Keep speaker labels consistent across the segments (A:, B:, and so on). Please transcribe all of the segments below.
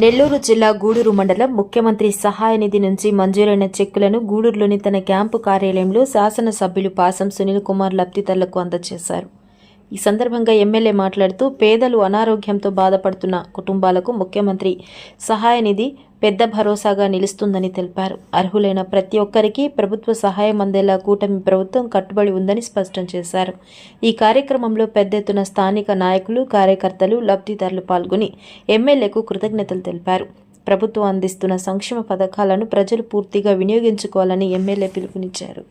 A: నెల్లూరు జిల్లా గూడూరు మండలం ముఖ్యమంత్రి సహాయ నిధి నుంచి మంజూరైన చెక్కులను గూడూరులోని తన క్యాంపు కార్యాలయంలో శాసనసభ్యులు పాసం సునీల్ కుమార్ లబ్ధిదారులకు అందజేశారు. ఈ సందర్భంగా ఎమ్మెల్యే మాట్లాడుతూ పేదలు అనారోగ్యంతో బాధపడుతున్న కుటుంబాలకు ముఖ్యమంత్రి సహాయ నిధి పెద్ద భరోసాగా నిలుస్తుందని తెలిపారు. అర్హులైన ప్రతి ఒక్కరికి ప్రభుత్వ సహాయం అందేలా కూటమి ప్రభుత్వం కట్టుబడి ఉందని స్పష్టం చేశారు. ఈ కార్యక్రమంలో పెద్ద ఎత్తున స్థానిక నాయకులు కార్యకర్తలు లబ్ధిదారులు పాల్గొని ఎమ్మెల్యేకు కృతజ్ఞతలు తెలిపారు. ప్రభుత్వం అందిస్తున్న సంక్షేమ పథకాలను ప్రజలు పూర్తిగా వినియోగించుకోవాలని ఎమ్మెల్యే పిలుపునిచ్చారు.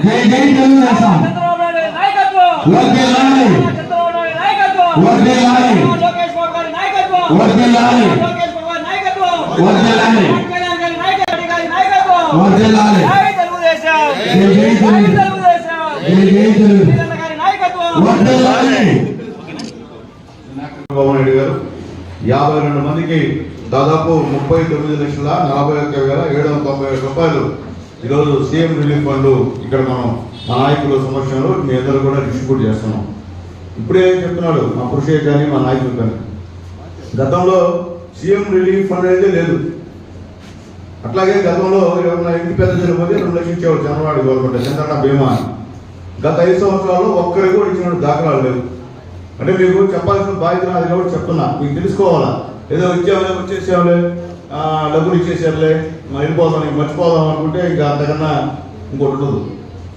B: జై తెలుగుదేశం. జై జై
C: జై
B: తెలుగు.
C: తెలుగుదేశం.
B: వర్ధిల్లాలి
D: చంద్రబాబు నాయుడు గారు యాభై రెండు మందికి దాదాపు ముప్పై తొమ్మిది లక్షల నలభై ఒక్క వేల ఏడు వందల తొంభై ఏడు రూపాయలు ఈరోజు సీఎం రిలీఫ్ ఫండ్ ఇక్కడ మనం మా నాయకుల సమక్షంలో మీ అందరూ కూడా డిస్ట్రిబ్యూట్ చేస్తున్నాం. ఇప్పుడే చెప్తున్నాడు మా పురుషయ్య కానీ మా నాయకులు కానీ గతంలో సీఎం రిలీఫ్ ఫండ్ అనేది లేదు. అట్లాగే గతంలో ఏమన్నా ఇంటి పెద్ద చనిపోతే రెండు లక్షలు ఇచ్చేవాడు చంద్రబాబు గవర్నమెంట్ చంద్రన్న బీమా గత ఐదు సంవత్సరాల్లో ఒక్కరికి కూడా ఇచ్చిన దాఖలాలు లేవు. అంటే మీకు చెప్పాల్సిన బాధ్యత నాది కాబట్టి చెప్తున్నా. మీకు తెలుసుకోవాలా? ఏదో ఇచ్చాములే వచ్చేసాములే డబ్బులు ఇచ్చేసారులే మనం వెళ్ళిపోదాం ఇంక మర్చిపోదాం అనుకుంటే ఇంకా అంతకన్నా ఇంకోటి ఉండదు.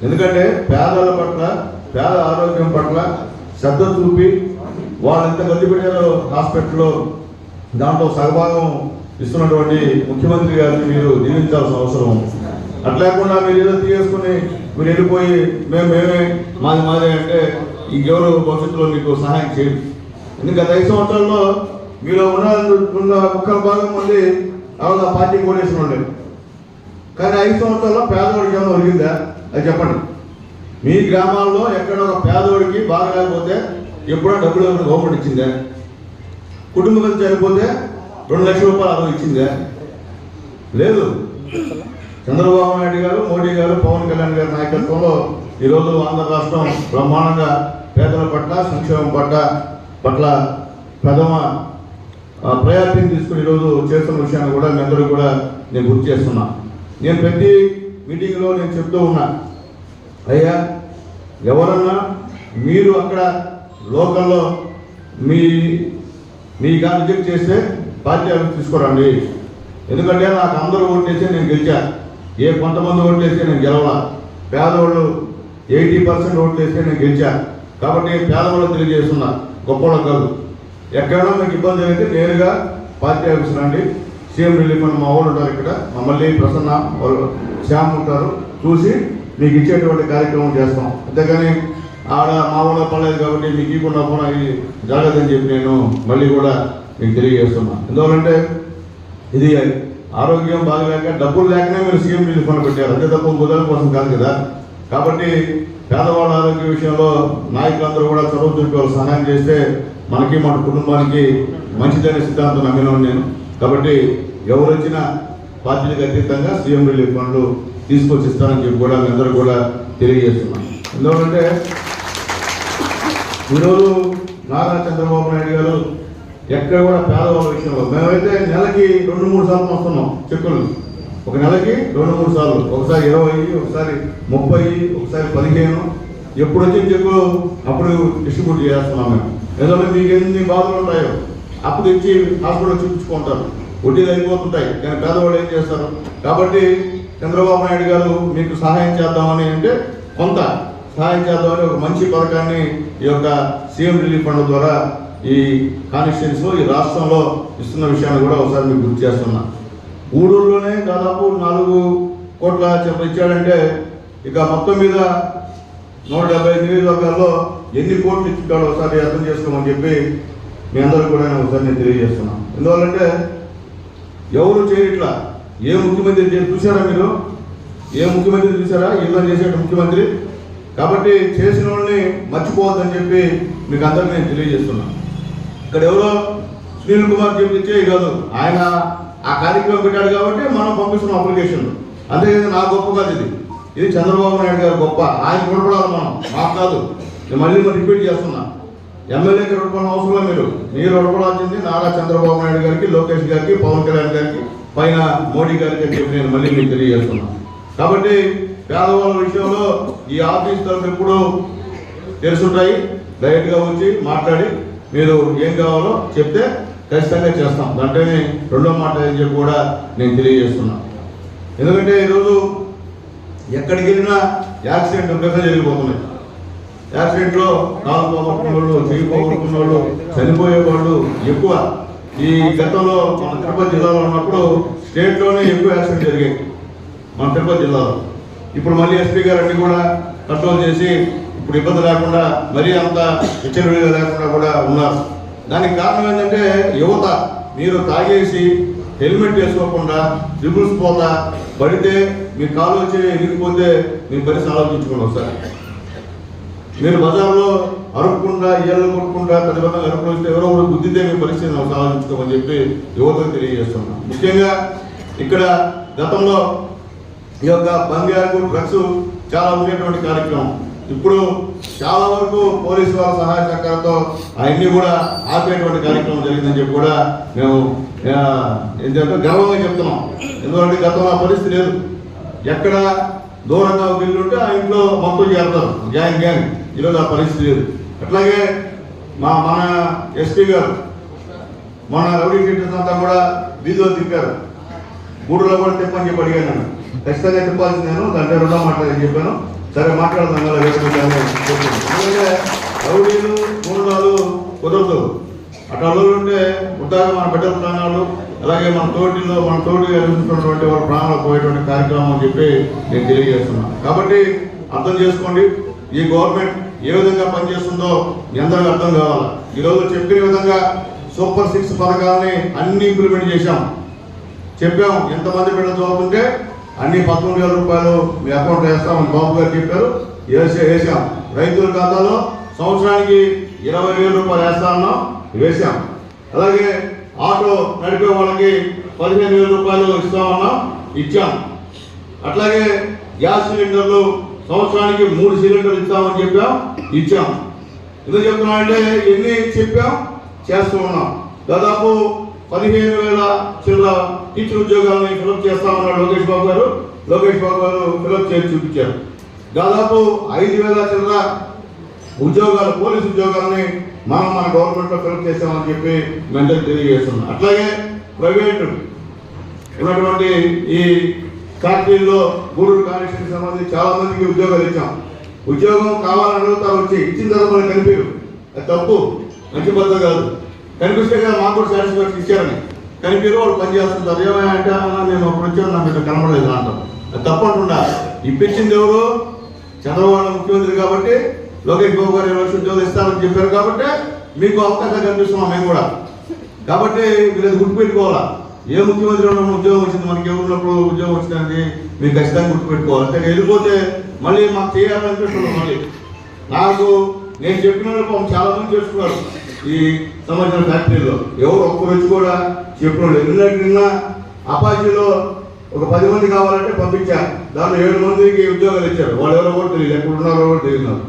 D: ఎందుకంటే పేదల పట్ల పేద ఆరోగ్యం పట్ల శ్రద్ధ చూపి వాళ్ళు ఎంత ఖర్చు పెట్టారో హాస్పిటల్లో దాంట్లో సగభాగం ఇస్తున్నటువంటి ముఖ్యమంత్రి గారిని మీరు దీవించాల్సిన అవసరం. అట్లేకుండా అట్లా లేకుండా మీరు ఏదో తీసుకుని మీరు వెళ్ళిపోయి మేము మేమే మాది మాదే అంటే ఇంకెవరు భవిష్యత్తులో మీకు సహాయం చేయరు. ఎందుకంటే ఐదు సంవత్సరాల్లో మీలో ఉన్న ఉన్న ఒక్క భాగం మంది అవగా పార్టీ కోటేసిన ఉండే. కానీ ఐదు సంవత్సరాల్లో పేదవాడికి ఏమైనా ఒరిగిందా? అది చెప్పండి. మీ గ్రామాల్లో ఎక్కడ ఒక పేదవాడికి బాగా లేకపోతే ఎప్పుడో డబ్బులు ఏమైనా గవర్నమెంట్ ఇచ్చిందా? కుటుంబం చనిపోతే రెండు లక్షల రూపాయలు అదో ఇచ్చిందా? లేదు. చంద్రబాబు నాయుడు గారు మోడీ గారు పవన్ కళ్యాణ్ గారి నాయకత్వంలో ఈరోజు ఆంధ్ర రాష్ట్రం బ్రహ్మాండంగా పేదల పట్ల సంక్షేమం పట్ల పట్ల ప్రథమ ఆ, ప్రయారిటీని తీసుకుని ఈరోజు చేస్తున్న విషయాన్ని కూడా మీ అందరూ కూడా నేను గుర్తు చేస్తున్నా. నేను ప్రతి మీటింగ్లో నేను చెప్తూ ఉన్నా అయ్యా ఎవరన్నా మీరు అక్కడ లోకల్లో మీ మీ కానీ రిజెక్ట్ చేస్తే పార్టీ తీసుకురండి. ఎందుకంటే నాకు అందరూ ఓట్లేసి నేను గెలిచా. ఏ కొంతమంది ఓట్లేసి నేను గెలవాల. పేదవాళ్ళు ఎయిటీ పర్సెంట్ ఓట్లేస్తే నేను గెలిచా. కాబట్టి పేదవాళ్ళు తెలియజేస్తున్నా గొప్పవాళ్ళు కాదు. ఎక్కడైనా మీకు ఇబ్బంది అయితే నేరుగా పార్టీ ఆఫీస్ రండి. సీఎం రిలీఫ్ అని మా వాళ్ళు ఉంటారు ఇక్కడ. మమ్మల్ని ప్రసన్న వాళ్ళు శ్యామ్ ఉంటారు. చూసి మీకు ఇచ్చేటువంటి కార్యక్రమం చేస్తాం. అంతేగాని ఆడ మా ఊళ్ళో పర్లేదు కాబట్టి మీకు ఇవ్వకుండా పోనా ఇది జరగదని చెప్పి నేను మళ్ళీ కూడా మీకు తెలియజేస్తున్నా. ఎందువల్లంటే ఇది ఆరోగ్యం బాగలేక డబ్బులు లేకనే మీరు సీఎం రిలీఫ్ ఫండ్ పెట్టారు. అంతే తప్ప కుదరం కోసం కాదు కదా. కాబట్టి పేదవాళ్ళ ఆరోగ్య విషయంలో నాయకులందరూ కూడా చదువు చూపి వాళ్ళు సహాయం చేస్తే మనకి మన కుటుంబానికి మంచిదనే సిద్ధాంతం నమ్మిన నేను. కాబట్టి ఎవరు వచ్చినా పార్టీలకు అతీతంగా సీఎం రిలీఫ్ ఫండ్లు తీసుకొచ్చి ఇస్తానని చెప్పి కూడా అందరూ కూడా తెలియజేస్తున్నాను ఎందుకంటే ఈరోజు నారా చంద్రబాబు నాయుడు గారు ఎక్కడ కూడా పేదవాళ్ళ విషయంలో మేమైతే నెలకి రెండు మూడు సార్లు వస్తున్నాం చెక్కులు ఒక నెలకి రెండు మూడు సార్లు. ఒకసారి ఇరవై ఒకసారి ముప్పై ఒకసారి పదిహేను. ఎప్పుడు వచ్చిన చెక్కు అప్పుడు డిస్ట్రిబ్యూట్ చేస్తున్నాం మేము. ఎందుకంటే మీకు ఎన్ని బాధలు ఉంటాయో అప్పు తెచ్చి హాస్పిటల్ చూపించుకుంటారు వడ్డీలు అయిపోతుంటాయి. కానీ పేదవాళ్ళు ఏం చేస్తారు? కాబట్టి చంద్రబాబు నాయుడు గారు మీకు సహాయం చేద్దామని అంటే కొంత సహాయం చేద్దామని ఒక మంచి పథకాన్ని ఈ యొక్క సీఎం రిలీఫ్ ఫండ్ ద్వారా ఈ కాన్స్టిట్యూన్స్ ఈ రాష్ట్రంలో ఇస్తున్న విషయాన్ని కూడా ఒకసారి మీకు గుర్తు చేస్తున్నా. ఊడూరులోనే దాదాపు నాలుగు కోట్ల చెప్ప ఇచ్చాడంటే ఇక మొత్తం మీద నూట డెబ్బై నియోజకవర్గాల్లో ఎన్ని కోట్లు ఇచ్చుంటాడో ఒకసారి అర్థం చేసుకోమని చెప్పి మీ అందరూ కూడా నేను ఒకసారి నేను తెలియజేస్తున్నాను ఎందువల్లంటే ఎవరు చేయట్లా ఏ ముఖ్యమంత్రి చూసారా మీరు? ఏ ముఖ్యమంత్రి చూసారా ఇలా చేసేట ముఖ్యమంత్రి. కాబట్టి చేసిన వాళ్ళని మర్చిపోవద్దని చెప్పి మీకు అందరికీ నేను తెలియజేస్తున్నాను ఇక్కడ ఎవరో సునీల్ కుమార్ చెప్పించే కాదు ఆయన ఆ కార్యక్రమం పెట్టాడు కాబట్టి మనం పంపిస్తున్నాం అప్లికేషన్. అంతేకాదు నా గొప్ప కాదు ఇది ఇది చంద్రబాబు నాయుడు గారు గొప్ప. ఆయన కూడా మనం మాకు కాదు. నేను మళ్ళీ మరి రిపీట్ చేస్తున్నా. ఎమ్మెల్యేకి రుణపడిన అవసరం మీరు? మీరు రుణపడాల్సింది నారా చంద్రబాబు నాయుడు గారికి లోకేష్ గారికి పవన్ కళ్యాణ్ గారికి పైన మోడీ గారికి అని చెప్పి నేను మళ్ళీ మీకు తెలియజేస్తున్నాను కాబట్టి పేదవాళ్ళ విషయంలో ఈ ఆఫీస్ తరఫు ఎప్పుడు తెలుసుంటాయి. డైరెక్ట్గా వచ్చి మాట్లాడి మీరు ఏం కావాలో చెప్తే ఖచ్చితంగా చేస్తాం. దాంట్లోనే రెండో మాట అని చెప్పి కూడా నేను తెలియజేస్తున్నాను ఎందుకంటే ఈరోజు ఎక్కడికి వెళ్ళినా యాక్సిడెంట్ ప్రజలు జరిగిపోతున్నాయి యాక్సిడెంట్లో నాలుగు పోగొట్టుకున్న వాళ్ళు చెయ్యి పోగొట్టుకున్న వాళ్ళు చనిపోయే వాళ్ళు ఎక్కువ. ఈ గతంలో మన తిరుపతి జిల్లాలో ఉన్నప్పుడు స్టేట్లోనే ఎక్కువ యాక్సిడెంట్ జరిగాయి మన తిరుపతి జిల్లాలో. ఇప్పుడు మళ్ళీ ఎస్పీ గారు అన్ని కూడా కంట్రోల్ చేసి ఇప్పుడు ఇబ్బంది లేకుండా మరీ అంత హెచ్చరికగా లేకుండా కూడా ఉన్నారు. దానికి కారణం ఏంటంటే యువత మీరు తాగేసి హెల్మెట్ వేసుకోకుండా రిబుల్స్ పోతా పడితే మీ కాలు వచ్చి ఇరిగిపోతే మీ పరిస్థితి ఆలోచించుకోండి ఒకసారి. మీరు బజార్లో అరుపుకుండా ఇళ్ళలు కొట్టుకుంటా పెద్ద పెద్ద అరుపులు వస్తే ఎవరో ఒకరు గుద్దితే మీ పరిస్థితిని సాధించుకోమని చెప్పి యువతకు తెలియజేస్తున్నాం. ముఖ్యంగా ఇక్కడ గతంలో ఈ యొక్క బంగారు డ్రగ్స్ చాలా ఉండేటువంటి కార్యక్రమం. ఇప్పుడు చాలా వరకు పోలీసు వారి సహాయ సహకారంతో అవన్నీ కూడా ఆపేటువంటి కార్యక్రమం జరిగిందని చెప్పి కూడా మేము ఏంటంటే గర్వంగా చెప్తున్నాం. ఎందుకంటే గతంలో పరిస్థితి లేదు. ఎక్కడ దూరంగా ఒక ఇల్లు ఉంటే ఆ ఇంట్లో మొత్తం చేరతారు. Gang gang. ఈరోజు ఆ పరిస్థితి లేదు. అట్లాగే మా మన ఎస్పీ గారు మన రౌడీ షీటర్స్ అంతా కూడా వీధిలో తిప్పారు. గూడులో కూడా తిప్పని చెప్పి అడిగాను నేను. ఖచ్చితంగా తిప్పాల్సింది నేను. దాంట్లో రెండో మాట్లాడని చెప్పాను. సరే మాట్లాడదాం కదా వేసుకుంటాను ఎందుకంటే రౌడీలు గూడులాలు కుదరదు. అట్లా రోజులు ఉంటే ఉద్దాగా మన బిడ్డల ప్రాణాలు అలాగే మన తోటిలో మన తోటి ఎదుర్కొన్నటువంటి వాళ్ళ ప్రాణాలు పోయేటువంటి కార్యక్రమం అని చెప్పి నేను తెలియజేస్తున్నాను. కాబట్టి అర్థం చేసుకోండి. ఈ గవర్నమెంట్ ఏ విధంగా పనిచేస్తుందో మీ అందరికీ అర్థం కావాలి. ఈరోజు చెప్పిన విధంగా సూపర్ సిక్స్ పథకాలని అన్ని ఇంప్లిమెంట్ చేశాం. చెప్పాం ఎంతమంది బిడ్డలు చదువుకుంటే అన్ని పదమూడు వేల రూపాయలు మీ అకౌంట్ వేస్తామని బాబు గారు చెప్పారు. వేసే వేసాం రైతుల ఖాతాలో సంవత్సరానికి ఇరవై వేల రూపాయలు వేస్తామన్నాం వేసాం అలాగే ఆటో నడిపే వాళ్ళకి పదిహేను వేల రూపాయలు ఇస్తామన్నాం ఇచ్చాం. అట్లాగే గ్యాస్ సిలిండర్లు సంవత్సరానికి మూడు సిలిండర్లు ఇస్తామని చెప్పాం ఇచ్చాం. ఎందుకు చెప్తున్నామంటే ఎన్ని చెప్పాం? చేస్తూ ఉన్నాం. దాదాపు పదిహేను వేల చిల్లర టీచర్ ఉద్యోగాలను ఫిలప్ చేస్తామన్నారు లోకేష్ బాబు గారు. లోకేష్ బాబు గారు ఫిలప్ చేసి చూపించారు. దాదాపు ఐదు వేల చిల్లర ఉద్యోగాలు పోలీసు ఉద్యోగాలని మనం మన గవర్నమెంట్లో ఫిలప్ చేస్తామని చెప్పి మెంటల్ తెలియజేస్తున్నాం. అట్లాగే ప్రైవేటు ఉన్నటువంటి ఈ ఫ్యాక్టరీల్లో గూడూరు కాన్స్టిట్యూషన్ సంబంధించి చాలా మందికి ఉద్యోగాలు ఇచ్చాం. ఉద్యోగం కావాలని అడుగుతారు వచ్చి ఇచ్చిన తర్వాత మనకు కనిపించరు. అది తప్పు. మంచి పద్ధతి కాదు. కనిపిస్తే కదా మాకు కూడా సాటిస్ఫాక్షన్ ఇచ్చారని. కనిపించరు వాళ్ళు పని చేస్తుంటారు. ఏమైనా అంటే నేను అప్పుడు వచ్చాను నాకు ఇక్కడ కనబడలేదు అంటాం అది తప్పకుండా ఇప్పించింది ఎవరు? చంద్రబాబు ముఖ్యమంత్రి కాబట్టి లోకేష్ బాబు గారు ఇరవై లక్షలు ఉద్యోగాలు ఇస్తారని చెప్పారు కాబట్టి మీకు అవకాశం కనిపిస్తున్నాం మేము కూడా. కాబట్టి మీరు అది గుర్తుపెట్టుకోవాలా? ఏ ముఖ్యమంత్రి ఉన్నప్పుడు ఉద్యోగం వచ్చింది మనకి ఎవరున్నప్పుడు ఉద్యోగం వచ్చిందని మీరు ఖచ్చితంగా గుర్తుపెట్టుకోవాలి. అంటే వెళ్ళిపోతే మళ్ళీ మాకు చేయాలనిపిస్తుంది మళ్ళీ. నాకు నేను చెప్పిన చాలా మంది చేసుకున్నారు ఈ సంబంధించిన ఫ్యాక్టరీలో. ఎవరు ఒక్క వచ్చి కూడా చెప్పినవాళ్ళు ఎందుకంటే నిన్న అపాచీలో ఒక పది మంది కావాలంటే పంపించారు దాంట్లో ఏడు మందికి ఉద్యోగాలు ఇచ్చారు. వాళ్ళు ఎవరో కూడా తెలియదు. ఎక్కడ ఉన్నారో కూడా తెలియదు.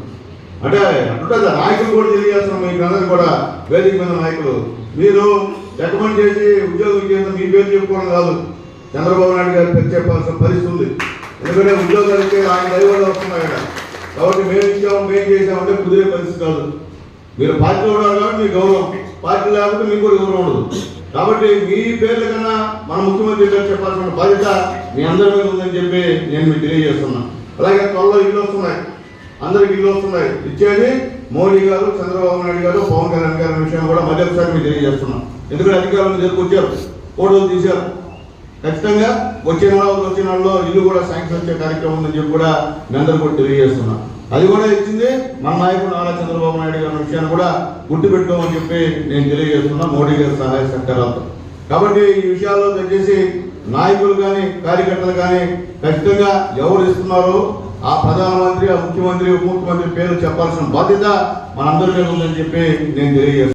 D: అంటే అంటుంటుంది నాయకులు కూడా తెలియజేస్తున్నాం మీకు అందరూ కూడా వేదిక మీద నాయకులు. మీరు రికమెండ్ చేసి ఉద్యోగం చేసిన మీ పేరు చెప్పుకోవడం కాదు. చంద్రబాబు నాయుడు గారు పేరు చెప్పాల్సిన పరిస్థితి ఉంది. ఎందుకంటే ఉద్యోగాలు ఇస్తే ఆయన దైవాలు వస్తున్నాయి కాబట్టి మేము ఇచ్చాము మేము చేసామంటే కుదిరే పరిస్థితి కాదు. మీరు పార్టీ ఉన్నారు కాబట్టి మీ గౌరవం. పార్టీ లేకపోతే మీకు కూడా గౌరవం ఉండదు. కాబట్టి మీ పేర్ల కన్నా మన ముఖ్యమంత్రి గారు చెప్పాల్సిన బాధ్యత మీ అందరి మీద ఉందని చెప్పి నేను మీకు తెలియజేస్తున్నా. అలాగే త్వరలో ఇల్లు వస్తున్నాయి. అందరికి ఇల్లు వస్తున్నాయి. ఇచ్చేది మోడీ గారు చంద్రబాబు నాయుడు గారు పవన్ కళ్యాణ్ గారి విషయం కూడా మరొకసారి మీకు తెలియజేస్తున్నాం. ఎందుకంటే అధికారులు జరుపుకొచ్చారు ఫోటోలు తీశారు. ఖచ్చితంగా వచ్చే నెల వచ్చే నెలలో ఇల్లు కూడా శాంక్షన్ వచ్చే కార్యక్రమం ఉందని చెప్పి కూడా మీ అందరూ కూడా తెలియజేస్తున్నాం. అది కూడా ఇచ్చింది మన నాయకుడు నారా చంద్రబాబు నాయుడు గారి విషయాన్ని కూడా గుర్తుపెట్టుకోమని చెప్పి నేను తెలియజేస్తున్నా. మోడీ గారి సహాయ సహకారాలతో. కాబట్టి ఈ విషయాల్లో దయచేసి నాయకులు కానీ కార్యకర్తలు కానీ ఖచ్చితంగా ఎవరు ఇస్తున్నారో ఆ ప్రధానమంత్రి ఆ ముఖ్యమంత్రి ఉప ముఖ్యమంత్రి పేరు చెప్పాల్సిన బాధ్యత మనందరికీ ఉందని చెప్పి నేను తెలియజేస్తున్నాను